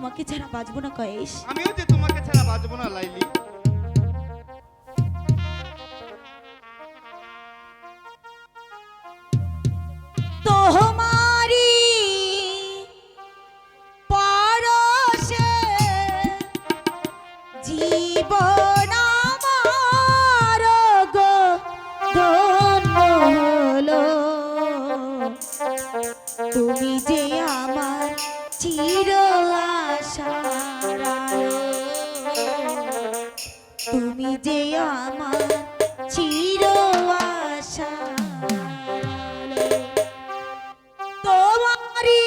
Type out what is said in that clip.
তোমাকে ছাড়া বাঁচবো না কয়েস আমিও যে তোমাকে ছাড়া বাঁচবো না লাইলি। যে আমার চির আশা। তোমারি